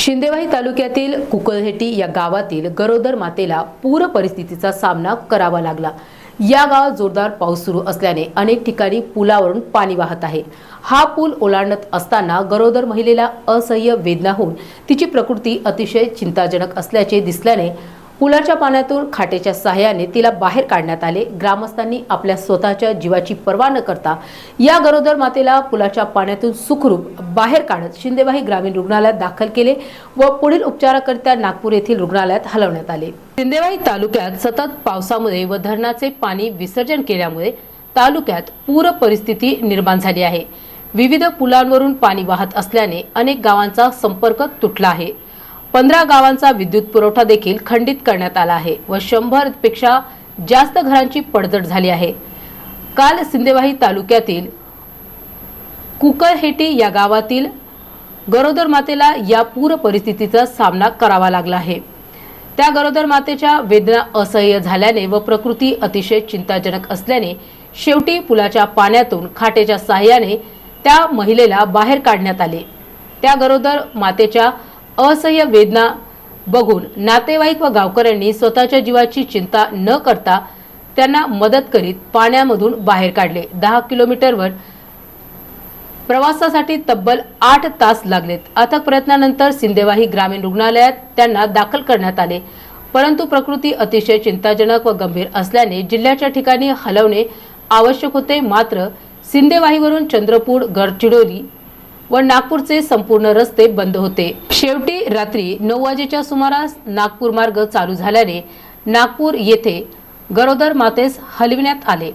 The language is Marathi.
शिंदेवाही तालुक्यातील कुकलहेटी या गावातील गरोदर मातेला पूर परिस्थितीचा सामना करावा लागला. या गावात जोरदार पाऊस सुरू असल्याने अनेक ठिकाणी पुलावरून पाणी वाहत आहे. हा पूल ओलांडत असताना गरोदर महिलेला असह्य वेदना होऊन तिची प्रकृती अतिशय चिंताजनक असल्याचे दिसल्याने पुलाच्या पाण्यातून खाटेच्या सहाय्याने तिला बाहेर काढण्यात आले. ग्रामस्थांनी आपल्या स्वतःच्या जीवाची पर्वा न करता या गरोदर मातेला पुलाच्या पाण्यातून सुखरूप बाहेर काढत शिंदेबाई ग्रामीण रुग्णालयात दाखल केले व पुढील उपचाराकरिता नागपूर येथील रुग्णालयात हलवण्यात आले. शिंदेवाई तालुक्यात सतत पावसामुळे व धरणाचे पाणी विसर्जन केल्यामुळे तालुक्यात पूर परिस्थिती निर्माण झाली आहे. विविध पुलांवरून पाणी वाहत असल्याने अनेक गावांचा संपर्क तुटला आहे. पंधरा गावांचा विद्युत पुरवठा देखील खंडित करण्यात आला आहे व शंभरपेक्षा जास्त घरांची पडझड झाली आहे. काल सिंदेवाही तालुक्यातील कुकरहेटी या गावातील गरोदर मातेला या पूर परिस्थितीचा सामना करावा लागला आहे. त्या गरोदर मातेच्या वेदना असह्य झाल्याने व प्रकृती अतिशय चिंताजनक असल्याने शेवटी पुलाच्या पाण्यातून खाटेच्या सहाय्याने त्या महिलेला बाहेर काढण्यात आले. त्या गरोदर मातेच्या असह्य वेदना बघून नातेवाईक व गावकऱ्यांनी स्वतःच्या जीवाची चिंता न करता त्यांना मदत करीत पाण्यामधून बाहेर काढले. दहा किलोमीटरवर प्रवासासाठी तब्बल आठ तास लागलेत. अथक प्रयत्नानंतर सिंदेवाही ग्रामीण रुग्णालयात त्यांना दाखल करण्यात आले. परंतु प्रकृती अतिशय चिंताजनक व गंभीर असल्याने जिल्ह्याच्या ठिकाणी हलवणे आवश्यक होते. मात्र सिंदेवाहीवरून चंद्रपूर गडचिरोली व नागपूरचे संपूर्ण रस्ते बंद होते. शेवटी रात्री नऊ वाजेच्या सुमारास नागपूर मार्ग चालू झाल्याने नागपूर येथे गरोदर मातेस हलविण्यात आले.